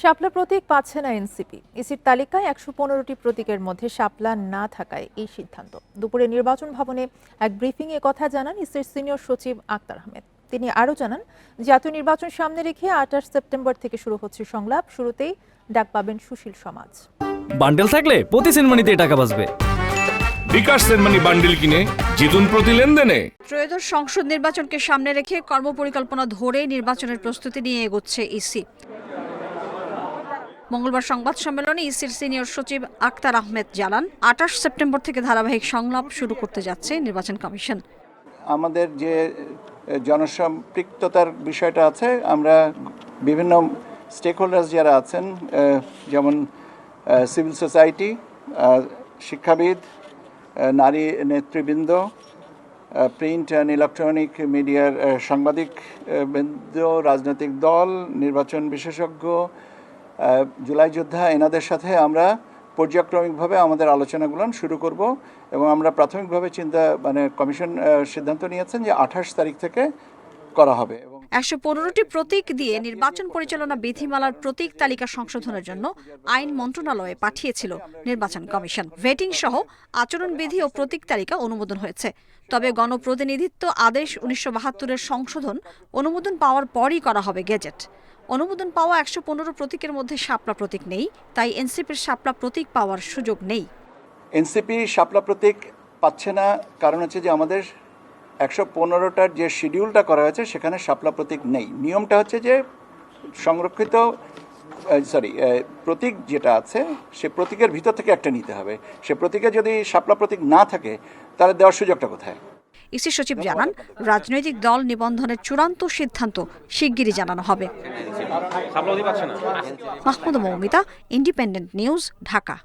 শাপলা প্রতীক পাচ্ছে না এনসিপি। ইসির তালিকায় একশো পনেরোটি প্রতীকের মধ্যে শাপলা না থাকায় এই সিদ্ধান্ত। দুপুরে নির্বাচন ভবনে এক ব্রিফিংয়ে কথা জানান ইসির সিনিয়র সচিব আক্তার আহমেদ। তিনি আরও জানান জাতীয় নির্বাচন সামনে রেখে আঠাশ সেপ্টেম্বর থেকে শুরু হচ্ছে সংলাপ। শুরুতেই ডাক পাবেন সুশীল সমাজ। বান্ডেল থাকলে প্রতি সেনমানিতে টাকা বাঁচবে। বিকাশ সেনমানি বান্ডিল কিনে জিতুন প্রতি লেনদেনে। ত্রয়োদশ সংসদ নির্বাচনকে সামনে রেখে কর্মপরিকল্পনা ধরে নির্বাচনের প্রস্তুতি নিয়ে এগোচ্ছে ইসি। মঙ্গলবার সংবাদ সম্মেলনে ইসির সিনিয়র সচিব আক্তার আহমেদ জানান, আঠাশ সেপ্টেম্বর থেকে ধারাবাহিক সংলাপ শুরু করতে যাচ্ছে নির্বাচন কমিশন। আমাদের যে জনসম্পৃক্ততার বিষয়টা আছে, আমরা বিভিন্ন স্টেক হোল্ডার্স যারা আছেন যেমন সিভিল সোসাইটি শিক্ষাবিদ নারী নেতৃবৃন্দ প্রিন্ট অ্যান্ড ইলেকট্রনিক মিডিয়ার সাংবাদিক বৃন্দ, রাজনৈতিক দল, নির্বাচন বিশেষজ্ঞ জুলাই যোদ্ধা এনাদের সাথে আমরা পর্যায়ক্রমিকভাবে আমাদের আলোচনাগুলো শুরু করব এবং আমরা প্রাথমিকভাবে চিন্তা মানে কমিশন সিদ্ধান্ত নিয়েছেন যে আঠাশ তারিখ থেকে করা হবে। একশো পনেরোটি প্রতীক দিয়ে নির্বাচন পরিচালনা বিধিমালার প্রতীক তালিকা সংশোধনের জন্য আইন মন্ত্রণালয়ে পাঠিয়েছিল নির্বাচন কমিশন। ভেটিং সহ আচরণবিধি ও প্রতীক তালিকা অনুমোদন হয়েছে। তবে গণপ্রতিনিধিত্ব আদেশ উনিশশো বাহাত্তরের সংশোধন অনুমোদন পাওয়ার পরই করা হবে গেজেট। অনুমোদন পাওয়া একশো পনেরো প্রতীকের মধ্যে শাপলা প্রতীক নেই, তাই এনসিপির শাপলা প্রতীক পাওয়ার সুযোগ নেই। এনসিপি শাপলা প্রতীক পাচ্ছে না, কারণ হচ্ছে যে আমাদের একশো পনেরোটার যে শিডিউলটা করা হয়েছে সেখানে শাপলা প্রতীক নেই। নিয়মটা হচ্ছে যে সংরক্ষিত সরি প্রতীক যেটা আছে সে প্রতীকের ভিতর থেকে একটা নিতে হবে। সে প্রতীকে যদি শাপলা প্রতীক না থাকে তাহলে দেওয়ার সুযোগটা কোথায়? ইসি সচিব জানান রাজনৈতিক দল নিবন্ধনের চূড়ান্ত সিদ্ধান্ত শিগগিরই জানানো হবে। Mahmud Moumita independent news Dhaka.